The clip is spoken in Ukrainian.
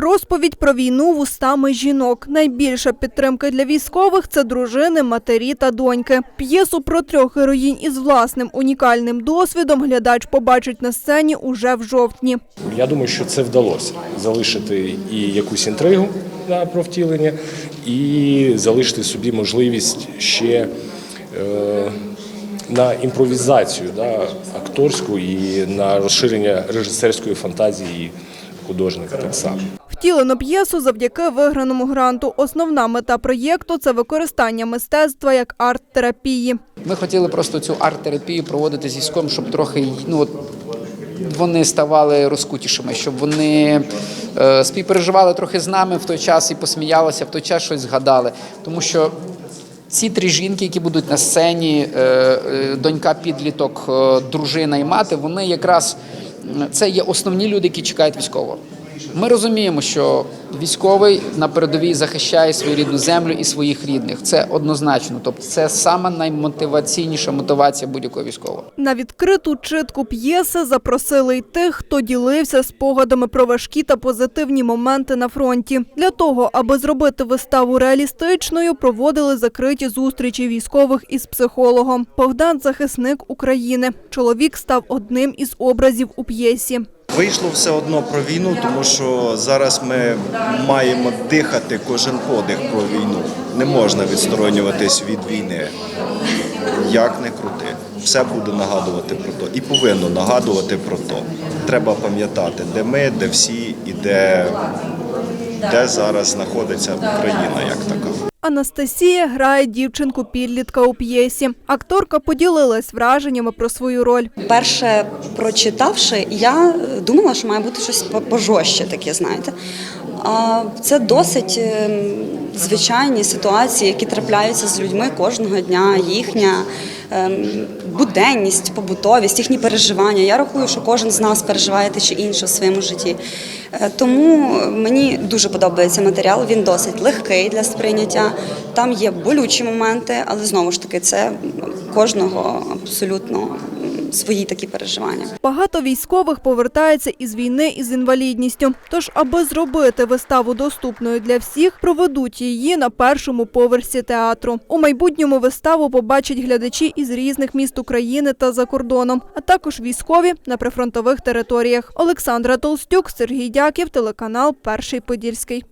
Розповідь про війну вустами жінок. Найбільша підтримка для військових це дружини, матері та доньки. П'єсу про трьох героїнь із власним унікальним досвідом глядач побачить на сцені уже в жовтні. Я думаю, що це вдалося залишити і якусь інтригу да, про втілення, і залишити собі можливість ще е, на імпровізацію да, акторську і на розширення режисерської фантазії художника так само. Втілено п'єсу завдяки виграному гранту. Основна мета проєкту це використання мистецтва як арт-терапії. Ми хотіли просто цю арт-терапію проводити з військовим, щоб трохи ну, вони ставали розкутішими, щоб вони е, співпереживали трохи з нами в той час і посміялися, в той час щось згадали. Тому що ці три жінки, які будуть на сцені, е, е, донька, підліток, дружина і мати, вони якраз це є основні люди, які чекають військового. Ми розуміємо, що військовий на передовій захищає свою рідну землю і своїх рідних. Це однозначно. Тобто, це сама наймотиваційніша мотивація будь-якого військового. На відкриту читку п'єси запросили й тих, хто ділився спогадами про важкі та позитивні моменти на фронті. Для того, аби зробити виставу реалістичною, проводили закриті зустрічі військових із психологом. Богдан – захисник України. Чоловік став одним із образів у п'єсі. Вийшло все одно про війну, тому що зараз ми маємо дихати кожен подих про війну. Не можна відсторонюватись від війни. Як не крути, все буде нагадувати про то. І повинно нагадувати про то. Треба пам'ятати, де ми, де всі і де, де зараз знаходиться Україна як така. Анастасія грає дівчинку-підлітка у п'єсі. Акторка поділилась враженнями про свою роль. Перше прочитавши, я думала, що має бути щось по- пожорстче таке, знаєте. А це досить ем, звичайні ситуації, які трапляються з людьми кожного дня, їхня ем, буденність, побутовість, їхні переживання. Я рахую, що кожен з нас переживає те чи інше в своєму житті. Е, Тому мені дуже подобається матеріал. Він досить легкий для сприйняття. Там є болючі моменти, але знову ж таки, це кожного абсолютно свої такі переживання. Багато військових повертаються із війни із інвалідністю. Тож, аби зробити виставу доступною для всіх, проведуть її на першому поверсі театру. У майбутньому виставу побачать глядачі із різних міст України та за кордоном, а також військові на прифронтових територіях. Олександра Толстюк, Сергій Дяків, телеканал Перший Подільський.